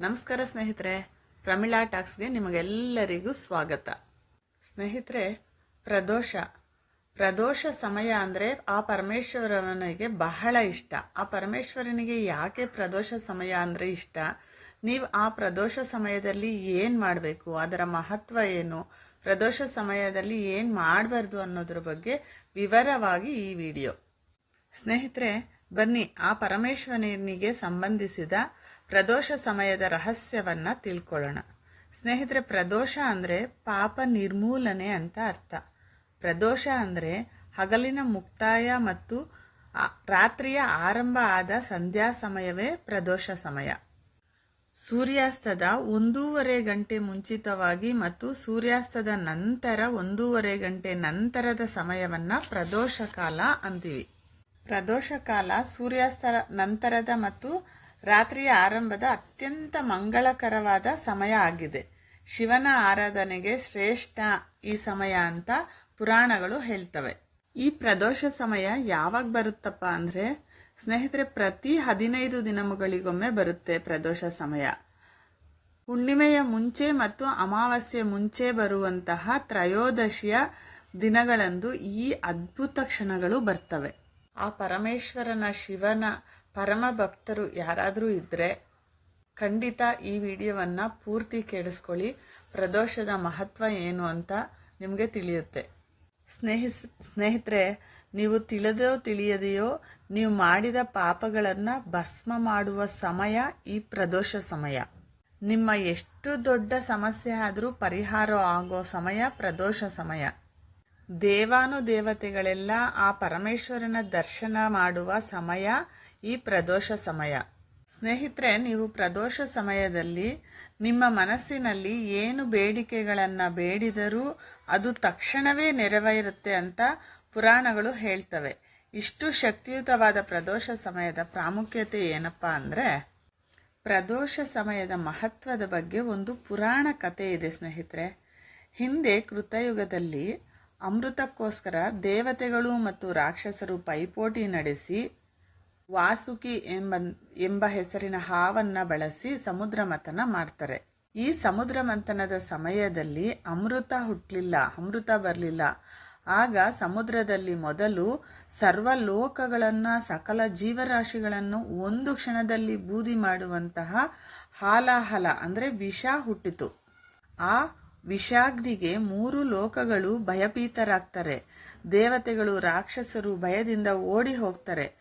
ನಮಸ್ಕಾರ ಸ್ನೇಹಿತರೆ, ಪ್ರಮಿಳಾ ಟಾಕ್ಸ್ಗೆ ನಿಮಗೆಲ್ಲರಿಗೂ ಸ್ವಾಗತ. ಸ್ನೇಹಿತರೆ, ಪ್ರದೋಷ. ಪ್ರದೋಷ ಸಮಯ ಅಂದರೆ ಆ ಪರಮೇಶ್ವರನಿಗೆ ಬಹಳ ಇಷ್ಟ. ಆ ಪರಮೇಶ್ವರನಿಗೆ ಯಾಕೆ ಪ್ರದೋಷ ಸಮಯ ಅಂದರೆ ಇಷ್ಟ? ನೀವು ಆ ಪ್ರದೋಷ ಸಮಯದಲ್ಲಿ ಏನು ಮಾಡಬೇಕು? ಅದರ ಮಹತ್ವ ಏನು? ಪ್ರದೋಷ ಸಮಯದಲ್ಲಿ ಏನು ಮಾಡಬಾರ್ದು ಅನ್ನೋದ್ರ ಬಗ್ಗೆ ವಿವರವಾಗಿ ಈ ವಿಡಿಯೋ. ಸ್ನೇಹಿತರೆ, ಬನ್ನಿ, ಆ ಪರಮೇಶ್ವರನಿಗೆ ಸಂಬಂಧಿಸಿದ ಪ್ರದೋಷ ಸಮಯದ ರಹಸ್ಯವನ್ನ ತಿಳ್ಕೊಳ್ಳೋಣ. ಸ್ನೇಹಿತರೆ, ಪ್ರದೋಷ ಅಂದರೆ ಪಾಪ ನಿರ್ಮೂಲನೆ ಅಂತ ಅರ್ಥ. ಪ್ರದೋಷ ಅಂದರೆ ಹಗಲಿನ ಮುಕ್ತಾಯ ಮತ್ತು ರಾತ್ರಿಯ ಆರಂಭ ಆದ ಸಂಧ್ಯಾ ಸಮಯವೇ ಪ್ರದೋಷ ಸಮಯ. ಸೂರ್ಯಾಸ್ತದ ಒಂದೂವರೆ ಗಂಟೆ ಮುಂಚಿತವಾಗಿ ಮತ್ತು ಸೂರ್ಯಾಸ್ತದ ನಂತರ ಒಂದೂವರೆ ಗಂಟೆ ನಂತರದ ಸಮಯವನ್ನ ಪ್ರದೋಷ ಕಾಲ ಅಂತೀವಿ. ಪ್ರದೋಷ ಕಾಲ ಸೂರ್ಯಾಸ್ತ ನಂತರದ ಮತ್ತು ರಾತ್ರಿಯ ಆರಂಭದ ಅತ್ಯಂತ ಮಂಗಳಕರವಾದ ಸಮಯ ಆಗಿದೆ. ಶಿವನ ಆರಾಧನೆಗೆ ಶ್ರೇಷ್ಠ ಈ ಸಮಯ ಅಂತ ಪುರಾಣಗಳು ಹೇಳ್ತವೆ. ಈ ಪ್ರದೋಷ ಸಮಯ ಯಾವಾಗ ಬರುತ್ತಪ್ಪ ಅಂದ್ರೆ, ಸ್ನೇಹಿತರೆ, ಪ್ರತಿ ಹದಿನೈದು ದಿನಗಳಿಗೊಮ್ಮೆ ಬರುತ್ತೆ ಪ್ರದೋಷ ಸಮಯ. ಹುಣ್ಣಿಮೆಯ ಮುಂಚೆ ಮತ್ತು ಅಮಾವಾಸ್ಯೆ ಮುಂಚೆ ಬರುವಂತಹ ತ್ರಯೋದಶಿಯ ದಿನಗಳಂದು ಈ ಅದ್ಭುತ ಕ್ಷಣಗಳು ಬರ್ತವೆ. ಆ ಪರಮೇಶ್ವರನ ಶಿವನ ಪರಮ ಭಕ್ತರು ಯಾರಾದರೂ ಇದ್ದರೆ ಖಂಡಿತ ಈ ವಿಡಿಯೋವನ್ನು ಪೂರ್ತಿ ಕೇಳಿಸ್ಕೊಳ್ಳಿ. ಪ್ರದೋಷದ ಮಹತ್ವ ಏನು ಅಂತ ನಿಮಗೆ ತಿಳಿಯುತ್ತೆ. ಸ್ನೇಹಿಸ್, ಸ್ನೇಹಿತರೆ, ನೀವು ತಿಳಿದೋ ತಿಳಿಯದೆಯೋ, ನೀವು ಮಾಡಿದ ಪಾಪಗಳನ್ನು ಭಸ್ಮ ಮಾಡುವ ಸಮಯ ಈ ಪ್ರದೋಷ ಸಮಯ. ನಿಮ್ಮ ಎಷ್ಟು ದೊಡ್ಡ ಸಮಸ್ಯೆ ಆದರೂ ಪರಿಹಾರ ಆಗೋ ಸಮಯ ಪ್ರದೋಷ ಸಮಯ. ದೇವಾನು ದೇವತೆಗಳೆಲ್ಲ ಆ ಪರಮೇಶ್ವರನ ದರ್ಶನ ಮಾಡುವ ಸಮಯ ಈ ಪ್ರದೋಷ ಸಮಯ. ಸ್ನೇಹಿತರೆ, ನೀವು ಪ್ರದೋಷ ಸಮಯದಲ್ಲಿ ನಿಮ್ಮ ಮನಸ್ಸಿನಲ್ಲಿ ಏನು ಬೇಡಿಕೆಗಳನ್ನು ಬೇಡಿದರೂ ಅದು ತಕ್ಷಣವೇ ನೆರವೇರುತ್ತೆ ಅಂತ ಪುರಾಣಗಳು ಹೇಳ್ತವೆ. ಇಷ್ಟು ಶಕ್ತಿಯುತವಾದ ಪ್ರದೋಷ ಸಮಯದ ಪ್ರಾಮುಖ್ಯತೆ ಏನಪ್ಪಾ ಅಂದರೆ, ಪ್ರದೋಷ ಸಮಯದ ಮಹತ್ವದ ಬಗ್ಗೆ ಒಂದು ಪುರಾಣ ಕಥೆ ಇದೆ ಸ್ನೇಹಿತರೆ. ಹಿಂದೆ ಕೃತಯುಗದಲ್ಲಿ ಅಮೃತಕ್ಕೋಸ್ಕರ ದೇವತೆಗಳು ಮತ್ತು ರಾಕ್ಷಸರು ಪೈಪೋಟಿ ನಡೆಸಿ ವಾಸುಕಿ ಎಂಬ ಎಂಬ ಹೆಸರಿನ ಹಾವನ್ನ ಬಳಸಿ ಸಮುದ್ರ ಮಥನ ಮಾಡ್ತಾರೆ. ಈ ಸಮುದ್ರ ಮಂಥನದ ಸಮಯದಲ್ಲಿ ಅಮೃತ ಹುಟ್ಟಲಿಲ್ಲ ಅಮೃತ ಬರಲಿಲ್ಲ. ಆಗ ಸಮುದ್ರದಲ್ಲಿ ಮೊದಲು ಸರ್ವ ಲೋಕಗಳನ್ನು ಸಕಲ ಜೀವರಾಶಿಗಳನ್ನು ಒಂದು ಕ್ಷಣದಲ್ಲಿ ಬೂದಿ ಮಾಡುವಂತಹ ಹಾಲಾಹಲ, ಅಂದರೆ ವಿಷ ಹುಟ್ಟಿತು. ಆ ವಿಷಾಗ್ನಿಗೆ ಮೂರು ಲೋಕಗಳು ಭಯಭೀತರಾಗ್ತಾರೆ. ದೇವತೆಗಳು ರಾಕ್ಷಸರು ಭಯದಿಂದ ಓಡಿ ಹೋಗ್ತಾರೆ.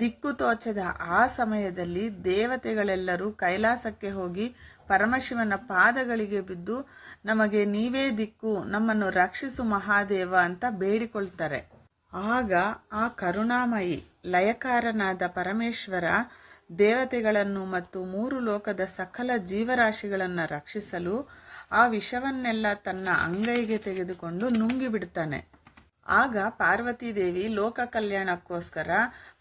ದಿಕ್ಕು ತೋಚದ ಆ ಸಮಯದಲ್ಲಿ ದೇವತೆಗಳೆಲ್ಲರೂ ಕೈಲಾಸಕ್ಕೆ ಹೋಗಿ ಪರಮಶಿವನ ಪಾದಗಳಿಗೆ ಬಿದ್ದು, ನಮಗೆ ನೀವೇ ದಿಕ್ಕು, ನಮ್ಮನ್ನು ರಕ್ಷಿಸು ಮಹಾದೇವ ಅಂತ ಬೇಡಿಕೊಳ್ತಾರೆ. ಆಗ ಆ ಕರುಣಾಮಯಿ, ಲಯಕಾರನಾದ ಪರಮೇಶ್ವರ ದೇವತೆಗಳನ್ನು ಮತ್ತು ಮೂರು ಲೋಕದ ಸಕಲ ಜೀವರಾಶಿಗಳನ್ನು ರಕ್ಷಿಸಲು ಆ ವಿಷವನ್ನೆಲ್ಲ ತನ್ನ ಅಂಗೈಗೆ ತೆಗೆದುಕೊಂಡು ನುಂಗಿಬಿಡ್ತಾನೆ. ಆಗ ಪಾರ್ವತೀದೇವಿ ಲೋಕ ಕಲ್ಯಾಣಕ್ಕೋಸ್ಕರ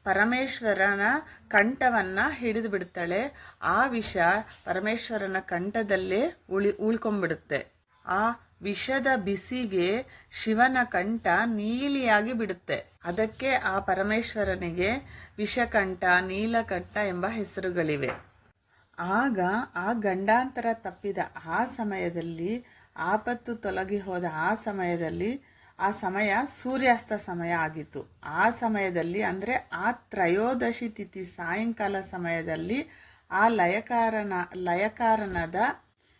ಪರಮೇಶ್ವರನ ಕಂಠವನ್ನು ಹಿಡಿದು ಬಿಡ್ತಾಳೆ. ಆ ವಿಷ ಪರಮೇಶ್ವರನ ಕಂಠದಲ್ಲೇ ಉಳಿ, ಉಳ್ಕೊಂಡ್ಬಿಡುತ್ತೆ. ಆ ವಿಷದ ಬಿಸಿಗೆ ಶಿವನ ಕಂಠ ನೀಲಿಯಾಗಿ ಬಿಡುತ್ತೆ. ಅದಕ್ಕೆ ಆ ಪರಮೇಶ್ವರನಿಗೆ ವಿಷಕಂಠ, ನೀಲಕಂಠ ಎಂಬ ಹೆಸರುಗಳಿವೆ. ಆಗ ಆ ಗಂಡಾಂತರ ತಪ್ಪಿದ ಆ ಸಮಯದಲ್ಲಿ, ಆಪತ್ತು ತೊಲಗಿ ಹೋದ ಆ ಸಮಯದಲ್ಲಿ ಆ ಸಮಯ ಸೂರ್ಯಾಸ್ತ ಸಮಯ ಆಗಿತ್ತು. ಆ ಸಮಯದಲ್ಲಿ ಅಂದರೆ ಆ ತ್ರಯೋದಶಿ ತಿಥಿ ಸಾಯಂಕಾಲ ಸಮಯದಲ್ಲಿ ಆ ಲಯಕಾರನ ಲಯಕಾರನದ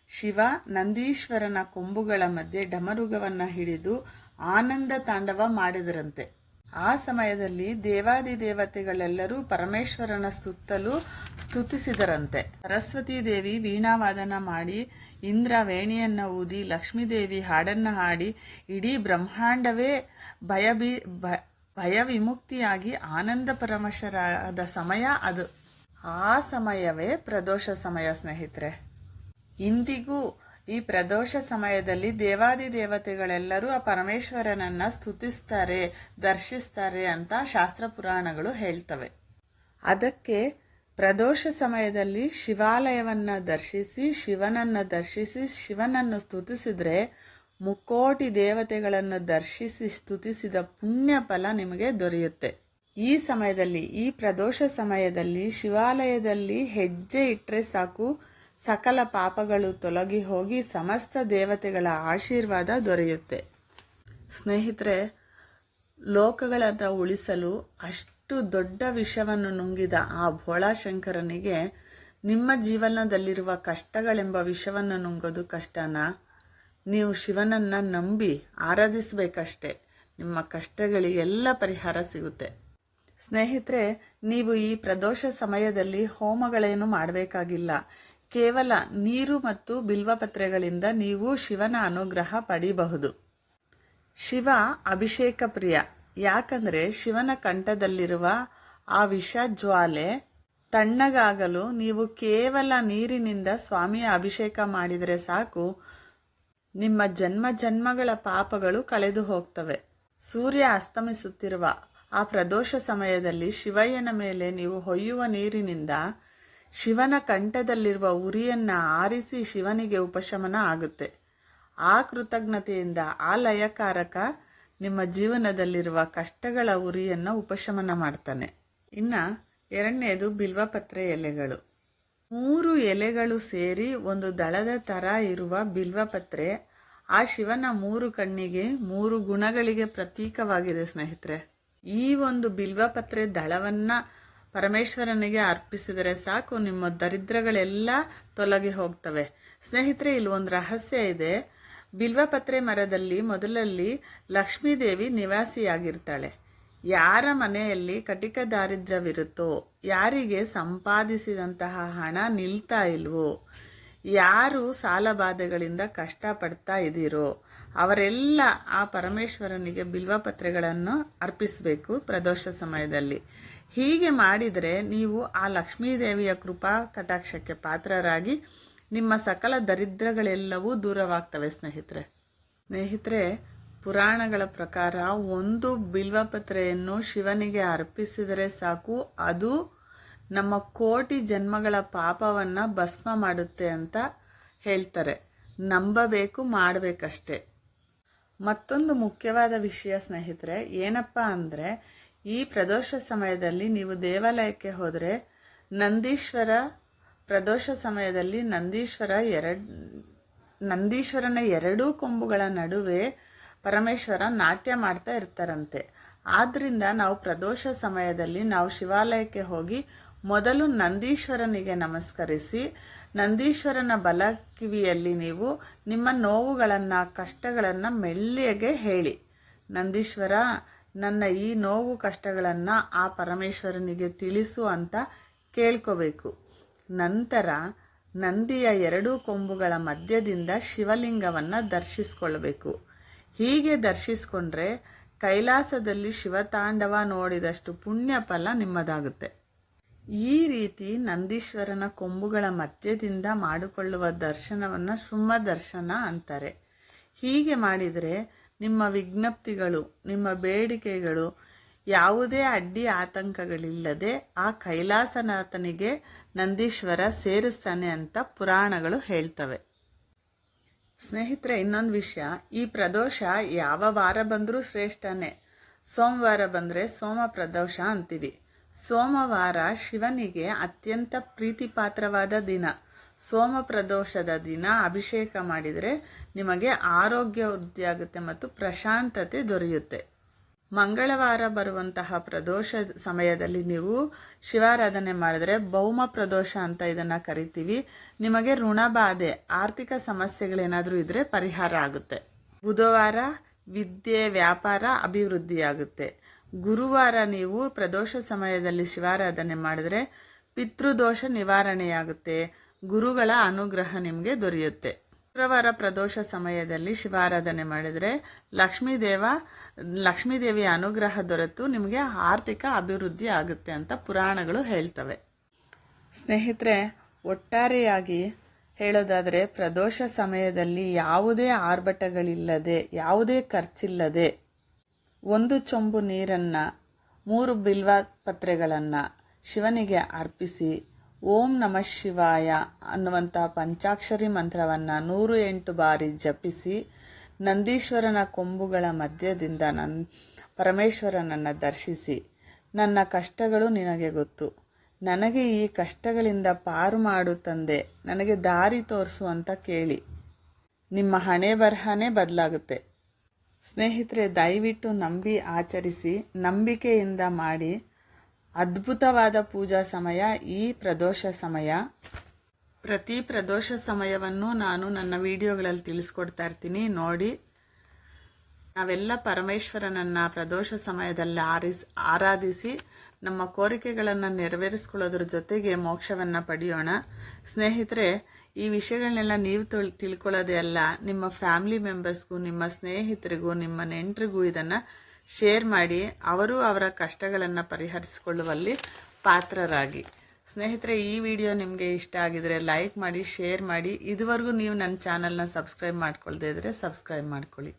ಶಿವ ನಂದೀಶ್ವರನ ಕೊಂಬುಗಳ ಮಧ್ಯೆ ಡಮರುಗವನ್ನು ಹಿಡಿದು ಆನಂದ ತಾಂಡವ ಮಾಡಿದರಂತೆ. ಆ ಸಮಯದಲ್ಲಿ ದೇವಾದಿ ದೇವತೆಗಳೆಲ್ಲರೂ ಪರಮೇಶ್ವರನ ಸುತ್ತಲೂ ಸ್ತುತಿಸಿದರಂತೆ. ಸರಸ್ವತಿ ದೇವಿ ವೀಣಾವಾದನ ಮಾಡಿ, ಇಂದ್ರ ವೇಣಿಯನ್ನು ಊದಿ ಲಕ್ಷ್ಮೀದೇವಿ ಹಾಡನ್ನ ಹಾಡಿ, ಇಡೀ ಬ್ರಹ್ಮಾಂಡವೇ ಭಯಬಿ ಭಯ ವಿಮುಕ್ತಿಯಾಗಿ ಆನಂದ ಪರಮಶರಾದ ಸಮಯ ಅದು. ಆ ಸಮಯವೇ ಪ್ರದೋಷ ಸಮಯ, ಸ್ನೇಹಿತರೆ. ಇಂದಿಗೂ ಈ ಪ್ರದೋಷ ಸಮಯದಲ್ಲಿ ದೇವಾದಿ ದೇವತೆಗಳೆಲ್ಲರೂ ಆ ಪರಮೇಶ್ವರನನ್ನ ಸ್ತುತಿಸ್ತಾರೆ, ದರ್ಶಿಸ್ತಾರೆ ಅಂತ ಶಾಸ್ತ್ರ ಪುರಾಣಗಳು ಹೇಳ್ತವೆ. ಅದಕ್ಕೆ ಪ್ರದೋಷ ಸಮಯದಲ್ಲಿ ಶಿವಾಲಯವನ್ನು ದರ್ಶಿಸಿ, ಶಿವನನ್ನ ದರ್ಶಿಸಿ, ಶಿವನನ್ನು ಸ್ತುತಿಸಿದ್ರೆ ಮುಕ್ಕೋಟಿ ದೇವತೆಗಳನ್ನು ದರ್ಶಿಸಿ ಸ್ತುತಿಸಿದ ಪುಣ್ಯ ಫಲ ನಿಮಗೆ ದೊರೆಯುತ್ತೆ. ಈ ಸಮಯದಲ್ಲಿ, ಈ ಪ್ರದೋಷ ಸಮಯದಲ್ಲಿ ಶಿವಾಲಯದಲ್ಲಿ ಹೆಜ್ಜೆ ಇಟ್ಟರೆ ಸಾಕು. ಸಕಲ ಪಾಪಗಳು ತೊಲಗಿ ಹೋಗಿ ಸಮಸ್ತ ದೇವತೆಗಳ ಆಶೀರ್ವಾದ ದೊರೆಯುತ್ತೆ. ಸ್ನೇಹಿತರೆ, ಲೋಕಗಳನ್ನು ಉಳಿಸಲು ಅಷ್ಟು ದೊಡ್ಡ ವಿಷವನ್ನು ನುಂಗಿದ ಆ ಭೋಳಾಶಂಕರನಿಗೆ ನಿಮ್ಮ ಜೀವನದಲ್ಲಿರುವ ಕಷ್ಟಗಳೆಂಬ ವಿಷವನ್ನು ನುಂಗೋದು ಕಷ್ಟನಾ? ನೀವು ಶಿವನನ್ನ ನಂಬಿ ಆರಾಧಿಸಬೇಕಷ್ಟೆ. ನಿಮ್ಮ ಕಷ್ಟಗಳಿಗೆಲ್ಲ ಪರಿಹಾರ ಸಿಗುತ್ತೆ. ಸ್ನೇಹಿತರೆ, ನೀವು ಈ ಪ್ರದೋಷ ಸಮಯದಲ್ಲಿ ಹೋಮಗಳೇನು ಮಾಡಬೇಕಾಗಿಲ್ಲ. ಕೇವಲ ನೀರು ಮತ್ತು ಬಿಲ್ವಪತ್ರೆಗಳಿಂದ ನೀವು ಶಿವನ ಅನುಗ್ರಹ ಪಡೆಯಬಹುದು ಶಿವ ಅಭಿಷೇಕ ಪ್ರಿಯ. ಯಾಕಂದ್ರೆ ಶಿವನ ಕಂಠದಲ್ಲಿರುವ ಆ ವಿಷ ಜ್ವಾಲೆ, ತಣ್ಣಗಾಗಲು ನೀವು ಕೇವಲ ನೀರಿನಿಂದ ಸ್ವಾಮಿಯ ಅಭಿಷೇಕ ಮಾಡಿದರೆ ಸಾಕು. ನಿಮ್ಮ ಜನ್ಮ ಜನ್ಮಗಳ ಪಾಪಗಳು ಕಳೆದು ಹೋಗ್ತವೆ. ಸೂರ್ಯ ಅಸ್ತಮಿಸುತ್ತಿರುವ ಆ ಪ್ರದೋಷ ಸಮಯದಲ್ಲಿ ಶಿವಯ್ಯನ ಮೇಲೆ ನೀವು ಹೊಯ್ಯುವ ನೀರಿನಿಂದ ಶಿವನ ಕಂಠದಲ್ಲಿರುವ ಉರಿಯನ್ನು ಆರಿಸಿ ಶಿವನಿಗೆ ಉಪಶಮನ ಆಗುತ್ತೆ. ಆ ಕೃತಜ್ಞತೆಯಿಂದ ಆ ಲಯಕಾರಕ ನಿಮ್ಮ ಜೀವನದಲ್ಲಿರುವ ಕಷ್ಟಗಳ ಉರಿಯನ್ನು ಉಪಶಮನ ಮಾಡ್ತಾನೆ. ಇನ್ನ ಎರಡನೇದು ಬಿಲ್ವಪತ್ರೆ ಎಲೆಗಳು. ಮೂರು ಎಲೆಗಳು ಸೇರಿ ಒಂದು ದಳದ ಥರ ಇರುವ ಬಿಲ್ವಪತ್ರೆ ಆ ಶಿವನ ಮೂರು ಕಣ್ಣಿಗೆ ಮೂರು ಗುಣಗಳಿಗೆ ಪ್ರತೀಕವಾಗಿದೆ ಸ್ನೇಹಿತರೆ. ಈ ಒಂದು ಬಿಲ್ವಪತ್ರೆ ದಳವನ್ನ ಪರಮೇಶ್ವರನಿಗೆ ಅರ್ಪಿಸಿದರೆ ಸಾಕು, ನಿಮ್ಮ ದರಿದ್ರಗಳೆಲ್ಲ ತೊಲಗಿ ಹೋಗ್ತವೆ. ಸ್ನೇಹಿತರೆ, ಇಲ್ಲಿ ಒಂದು ರಹಸ್ಯ ಇದೆ. ಬಿಲ್ವಪತ್ರೆ ಮರದಲ್ಲಿ ಮೊದಲಲ್ಲಿ ಲಕ್ಷ್ಮೀದೇವಿ ನಿವಾಸಿಯಾಗಿರ್ತಾಳೆ. ಯಾರ ಮನೆಯಲ್ಲಿ ಕಟಿಕ ದಾರಿದ್ರ್ಯವಿರುತ್ತೋ, ಯಾರಿಗೆ ಸಂಪಾದಿಸಿದಂತಹ ಹಣ ನಿಲ್ತಾ ಇಲ್ವೋ, ಯಾರು ಸಾಲಬಾಧೆಗಳಿಂದ ಕಷ್ಟಪಡ್ತಾ ಇದ್ದೀರೋ, ಅವರೆಲ್ಲ ಆ ಪರಮೇಶ್ವರನಿಗೆ ಬಿಲ್ವಪತ್ರೆಗಳನ್ನು ಅರ್ಪಿಸಬೇಕು ಪ್ರದೋಷ ಸಮಯದಲ್ಲಿ. ಹೀಗೆ ಮಾಡಿದರೆ ನೀವು ಆ ಲಕ್ಷ್ಮೀದೇವಿಯ ಕೃಪಾ ಕಟಾಕ್ಷಕ್ಕೆ ಪಾತ್ರರಾಗಿ ನಿಮ್ಮ ಸಕಲ ದರಿದ್ರಗಳೆಲ್ಲವೂ ದೂರವಾಗ್ತವೆ, ಸ್ನೇಹಿತರೆ. ಸ್ನೇಹಿತರೆ, ಪುರಾಣಗಳ ಪ್ರಕಾರ ಒಂದು ಬಿಲ್ವಪತ್ರೆಯನ್ನು ಶಿವನಿಗೆ ಅರ್ಪಿಸಿದರೆ ಸಾಕು. ಅದು ನಮ್ಮ ಕೋಟಿ ಜನ್ಮಗಳ ಪಾಪವನ್ನ ಭಸ್ಮ ಮಾಡುತ್ತೆ ಅಂತ ಹೇಳ್ತಾರೆ. ನಂಬಬೇಕು, ಮಾಡಬೇಕಷ್ಟೆ. ಮತ್ತೊಂದು ಮುಖ್ಯವಾದ ವಿಷಯ, ಸ್ನೇಹಿತರೆ, ಏನಪ್ಪ ಅಂದರೆ ಈ ಪ್ರದೋಷ ಸಮಯದಲ್ಲಿ ನೀವು ದೇವಾಲಯಕ್ಕೆ ಹೋದರೆ ನಂದೀಶ್ವರ ಪ್ರದೋಷ ಸಮಯದಲ್ಲಿ ನಂದೀಶ್ವರ ಎರಡು, ನಂದೀಶ್ವರನ ಎರಡೂ ಕೊಂಬುಗಳ ನಡುವೆ ಪರಮೇಶ್ವರ ನಾಟ್ಯ ಮಾಡ್ತಾ ಇರ್ತಾರಂತೆ. ಆದ್ದರಿಂದ ನಾವು ಪ್ರದೋಷ ಸಮಯದಲ್ಲಿ ನಾವು ಶಿವಾಲಯಕ್ಕೆ ಹೋಗಿ ಮೊದಲು ನಂದೀಶ್ವರನಿಗೆ ನಮಸ್ಕರಿಸಿ, ನಂದೀಶ್ವರನ ಬಲ ಕಿವಿಯಲ್ಲಿ ನೀವು ನಿಮ್ಮ ನೋವುಗಳನ್ನು, ಕಷ್ಟಗಳನ್ನು ಮೆಲ್ಲಿಗೆ ಹೇಳಿ. ನಂದೀಶ್ವರ ನನ್ನ ಈ ನೋವು ಕಷ್ಟಗಳನ್ನು ಆ ಪರಮೇಶ್ವರನಿಗೆ ತಿಳಿಸು ಅಂತ ಕೇಳ್ಕೋಬೇಕು. ನಂತರ ನಂದಿಯ ಎರಡೂ ಕೊಂಬುಗಳ ಮಧ್ಯದಿಂದ ಶಿವಲಿಂಗವನ್ನು ದರ್ಶಿಸ್ಕೊಳ್ಬೇಕು. ಹೀಗೆ ದರ್ಶಿಸ್ಕೊಂಡ್ರೆ ಕೈಲಾಸದಲ್ಲಿ ಶಿವತಾಂಡವ ನೋಡಿದಷ್ಟು ಪುಣ್ಯ ಫಲ ನಿಮ್ಮದಾಗುತ್ತೆ. ಈ ರೀತಿ ನಂದೀಶ್ವರನ ಕೊಂಬುಗಳ ಮಧ್ಯದಿಂದ ಮಾಡಿಕೊಳ್ಳುವ ದರ್ಶನವನ್ನು ಸುಮ್ಮ ದರ್ಶನ ಅಂತಾರೆ. ಹೀಗೆ ಮಾಡಿದರೆ ನಿಮ್ಮ ವಿಜ್ಞಪ್ತಿಗಳು, ನಿಮ್ಮ ಬೇಡಿಕೆಗಳು ಯಾವುದೇ ಅಡ್ಡಿ ಆತಂಕಗಳಿಲ್ಲದೆ ಆ ಕೈಲಾಸನಾಥನಿಗೆ ನಂದೀಶ್ವರ ಸೇರಿಸ್ತಾನೆ ಅಂತ ಪುರಾಣಗಳು ಹೇಳ್ತವೆ. ಸ್ನೇಹಿತರೆ, ಇನ್ನೊಂದು ವಿಷಯ. ಈ ಪ್ರದೋಷ ಯಾವ ವಾರ ಬಂದರೂ ಶ್ರೇಷ್ಠನೇ. ಸೋಮವಾರ ಬಂದರೆ ಸೋಮ ಪ್ರದೋಷ ಅಂತೀವಿ. ಸೋಮವಾರ ಶಿವನಿಗೆ ಅತ್ಯಂತ ಪ್ರೀತಿಪಾತ್ರವಾದ ದಿನ. ಸೋಮ ಪ್ರದೋಷದ ದಿನ ಅಭಿಷೇಕ ಮಾಡಿದರೆ ನಿಮಗೆ ಆರೋಗ್ಯ ವೃದ್ಧಿಯಾಗುತ್ತೆ ಮತ್ತು ಪ್ರಶಾಂತತೆ ದೊರೆಯುತ್ತೆ. ಮಂಗಳವಾರ ಬರುವಂತಹ ಪ್ರದೋಷ ಸಮಯದಲ್ಲಿ ನೀವು ಶಿವಾರಾಧನೆ ಮಾಡಿದ್ರೆ ಭೌಮ ಪ್ರದೋಷ ಅಂತ ಇದನ್ನ ಕರಿತೀವಿ. ನಿಮಗೆ ಋಣಬಾಧೆ, ಆರ್ಥಿಕ ಸಮಸ್ಯೆಗಳೇನಾದರೂ ಇದ್ರೆ ಪರಿಹಾರ ಆಗುತ್ತೆ. ಬುಧವಾರ ವಿದ್ಯೆ, ವ್ಯಾಪಾರ ಅಭಿವೃದ್ಧಿಯಾಗುತ್ತೆ. ಗುರುವಾರ ನೀವು ಪ್ರದೋಷ ಸಮಯದಲ್ಲಿ ಶಿವಾರಾಧನೆ ಮಾಡಿದ್ರೆ ಪಿತೃದೋಷ ನಿವಾರಣೆಯಾಗುತ್ತೆ. ಗುರುಗಳ ಅನುಗ್ರಹ ನಿಮಗೆ ದೊರೆಯುತ್ತೆ. ಶುಕ್ರವಾರ ಪ್ರದೋಷ ಸಮಯದಲ್ಲಿ ಶಿವಾರಾಧನೆ ಮಾಡಿದರೆ ಲಕ್ಷ್ಮೀ ದೇವ ಲಕ್ಷ್ಮೀದೇವಿಯ ಅನುಗ್ರಹ ದೊರೆತು ನಿಮಗೆ ಆರ್ಥಿಕ ಅಭಿವೃದ್ಧಿ ಆಗುತ್ತೆ ಅಂತ ಪುರಾಣಗಳು ಹೇಳ್ತವೆ. ಸ್ನೇಹಿತರೆ, ಒಟ್ಟಾರೆಯಾಗಿ ಹೇಳೋದಾದರೆ ಪ್ರದೋಷ ಸಮಯದಲ್ಲಿ ಯಾವುದೇ ಆರ್ಭಟಗಳಿಲ್ಲದೆ, ಯಾವುದೇ ಖರ್ಚಿಲ್ಲದೆ ಒಂದು ಚೊಂಬು ನೀರನ್ನು, ಮೂರು ಬಿಲ್ವ ಪತ್ರೆಗಳನ್ನು ಶಿವನಿಗೆ ಅರ್ಪಿಸಿ ಓಂ ನಮಃ ಶಿವಾಯ ಅನ್ನುವಂಥ ಪಂಚಾಕ್ಷರಿ ಮಂತ್ರವನ್ನು ನೂರು ಎಂಟು ಬಾರಿ ಜಪಿಸಿ ನಂದೀಶ್ವರನ ಕೊಂಬುಗಳ ಮಧ್ಯದಿಂದ ನನ್ ಪರಮೇಶ್ವರನನ್ನು ದರ್ಶಿಸಿ, ನನ್ನ ಕಷ್ಟಗಳು ನಿನಗೆ ಗೊತ್ತು. ನನಗೆ ಈ ಕಷ್ಟಗಳಿಂದ ಪಾರು ಮಾಡು ತಂದೆ, ನನಗೆ ದಾರಿ ತೋರಿಸು ಅಂತ ಕೇಳಿ. ನಿಮ್ಮ ಹಣೆ ಬರಹನೇ ಬದಲಾಗುತ್ತೆ. ಸ್ನೇಹಿತರೆ, ದಯವಿಟ್ಟು ನಂಬಿ ಆಚರಿಸಿ ನಂಬಿಕೆಯಿಂದ ಮಾಡಿ ಅದ್ಭುತವಾದ ಪೂಜಾ ಸಮಯ, ಈ ಪ್ರದೋಷ ಸಮಯ. ಪ್ರತಿ ಪ್ರದೋಷ ಸಮಯವನ್ನು ನಾನು ನನ್ನ ವಿಡಿಯೋಗಳಲ್ಲಿ ತಿಳಿಸ್ಕೊಡ್ತಾ ಇರ್ತೀನಿ. ನೋಡಿ, ನಾವೆಲ್ಲ ಪರಮೇಶ್ವರನನ್ನ ಪ್ರದೋಷ ಸಮಯದಲ್ಲಿ ಆರಿಸ್, ಆರಾಧಿಸಿ, ನಮ್ಮ ಕೋರಿಕೆಗಳನ್ನು ನೆರವೇರಿಸ್ಕೊಳ್ಳೋದ್ರ ಜೊತೆಗೆ ಮೋಕ್ಷವನ್ನು ಪಡೆಯೋಣ. ಸ್ನೇಹಿತರೆ, ಈ ವಿಷಯಗಳನ್ನೆಲ್ಲ ನೀವು ತಿಳ್, ತಿಳ್ಕೊಳ್ಳೋದೇ ಅಲ್ಲ. ನಿಮ್ಮ ಫ್ಯಾಮಿಲಿ ಮೆಂಬರ್ಸ್ಗೂ, ನಿಮ್ಮ ಸ್ನೇಹಿತರಿಗೂ, ನಿಮ್ಮ ನೆಂಟರಿಗೂ ಇದನ್ನು ಶೇರ್ ಮಾಡಿ ಅವರು ಅವರ ಕಷ್ಟಗಳನ್ನು ಪರಿಹರಿಸಿಕೊಳ್ಳುವಲ್ಲಿ ಪಾತ್ರರಾಗಿ. ಸ್ನೇಹಿತರೆ, ಈ ವಿಡಿಯೋ ನಿಮಗೆ ಇಷ್ಟ ಆಗಿದರೆ ಲೈಕ್ ಮಾಡಿ ಶೇರ್ ಮಾಡಿ. ಇದುವರೆಗೂ ನೀವು ನನ್ನ ಚಾನಲ್ನ ಸಬ್ಸ್ಕ್ರೈಬ್ ಮಾಡ್ಕೊಳ್ದೇ ಇದ್ದರೆ ಸಬ್ಸ್ಕ್ರೈಬ್ ಮಾಡ್ಕೊಳ್ಳಿ.